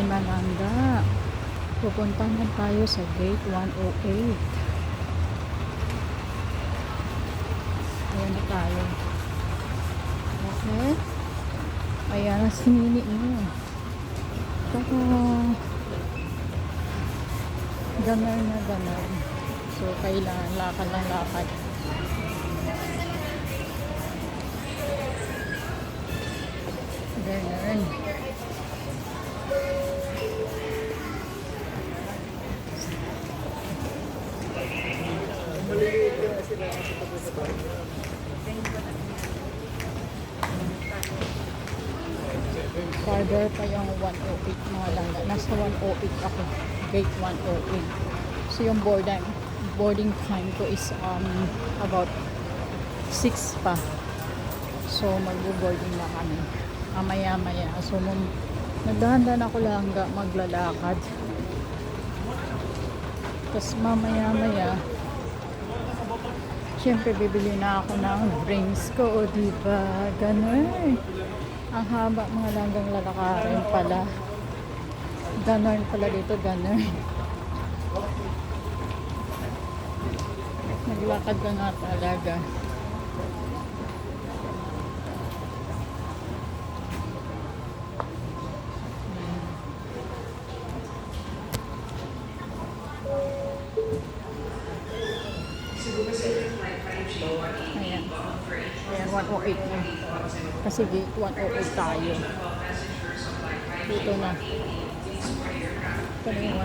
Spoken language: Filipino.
ay malangga. Pupunta na tayo sa gate 108. Ayan na tayo. Okay. Ayan na si Nini mo. Saka, ganar na ganar. So, kailangan lakad ng lakad. Ganon. Farther pa yung 108 mga langga. Nasa 108 ako. Gate 108. So yung boarding, boarding time ko is um, about 6 pa. So magbo-boarding na kami. Mamaya maya. So nung nagdahan-dahan ako langga maglalakad. Tapos mamaya maya Siyempre, bibili na ako ng drinks ko, o diba? Ganun. Ang haba mga langgang lalakarin pala. Ganun pala dito, ganun. Naglakad ka nga talaga. Ayan. Ayan, 108 na. Kasi gate 108 tayo. Dito na. Ito na yung 108.